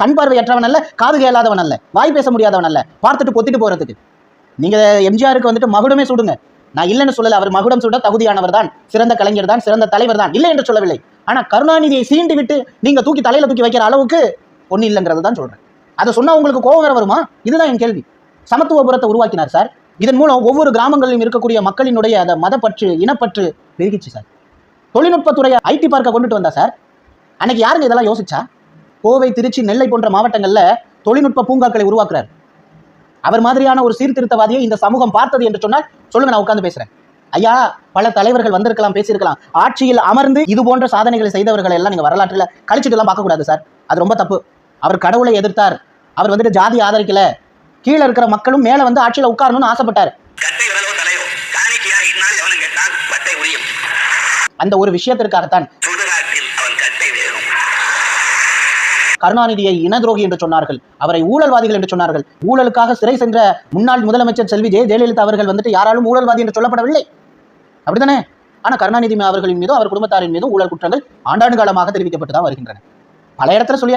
கண் பார்வையற்றவன் அல்ல காது கேளாதவன் அல்ல வாய் பேச முடியாதவன் அல்ல பார்த்துட்டு பொத்திட்டு போறதுக்கு. நீங்க எம்ஜிஆருக்கு வந்துட்டு மகுடமே சுடுங்க. நான் இல்லைன்னு சொல்லலை அவர் மகுடம் சுட தகுதியானவர் தான் சிறந்த கலைஞர் தான் சிறந்த தலைவர் தான் இல்லை என்று சொல்லவில்லை. ஆனா கருணாநிதியை சீண்டி விட்டு நீங்க தூக்கி தலையில தூக்கி வைக்கிற அளவுக்கு ஒண்ணு இல்லைங்கிறது தான் சொல்றேன். அதை சொன்னா உங்களுக்கு கோபம் வேறு வருமா? இதுதான் என் கேள்வி. சமத்துவபுரத்தை உருவாக்கினார் சார். இதன் மூலம் ஒவ்வொரு கிராமங்களிலும் இருக்கக்கூடிய மக்களினுடைய அதை மதப்பற்று இனப்பற்று பெருகிச்சு சார். தொழில்நுட்பத்துறையை ஐடி பார்க்க கொண்டுட்டு வந்தா சார்? அன்னைக்கு யாருங்க இதெல்லாம் யோசிச்சா? கோவை திருச்சி நெல்லை போன்ற மாவட்டங்கள்ல தொழில்நுட்ப பூங்காக்களை உருவாக்குறார். அவர் மாதிரியான ஒரு சீர்திருத்தவாதியை இந்த சமூகம் பார்த்தது என்று சொன்னால் சொல்லுங்க நான் உட்கார்ந்து பேசுறேன். ஐயா பல தலைவர்கள் வந்திருக்கலாம் பேசியிருக்கலாம். ஆட்சியில் அமர்ந்து இது போன்ற சாதனைகளை செய்தவர்களை எல்லாம் நீங்க வரலாற்றில் கழிச்சிட்டு எல்லாம் பார்க்க கூடாது சார். அது ரொம்ப தப்பு. அவர் கடவுளை எதிர்த்தார். அவர் வந்துட்டு ஜாதி ஆதரிக்கல. கீழே இருக்கிற மக்களும் மேல வந்து ஆட்சியில உட்காரணும்னு ஆசைப்பட்டார். அந்த ஒரு விஷயத்திற்காகத்தான் கருணாநிதியை இன துரோகி என்று சொன்னார்கள். அவரை ஊழல்வாதிகள் என்று சொன்னார்கள். ஊழலுக்காக சிறை சென்ற முன்னாள் முதலமைச்சர் செல்வி ஜெய ஜெயலலிதா அவர்கள் வந்துட்டு யாராலும் ஊழல்வாதி என்று சொல்லப்படவில்லை. அப்படித்தானே? ஆனா கருணாநிதி அவர்களின் மீதும் அவர் குடும்பத்தாரின் மீதும் ஊழல் குற்றங்கள் ஆண்டாண்டு காலமாக தெரிவிக்கப்பட்டு தான் வருகின்றன. பல இடத்துல சொல்லி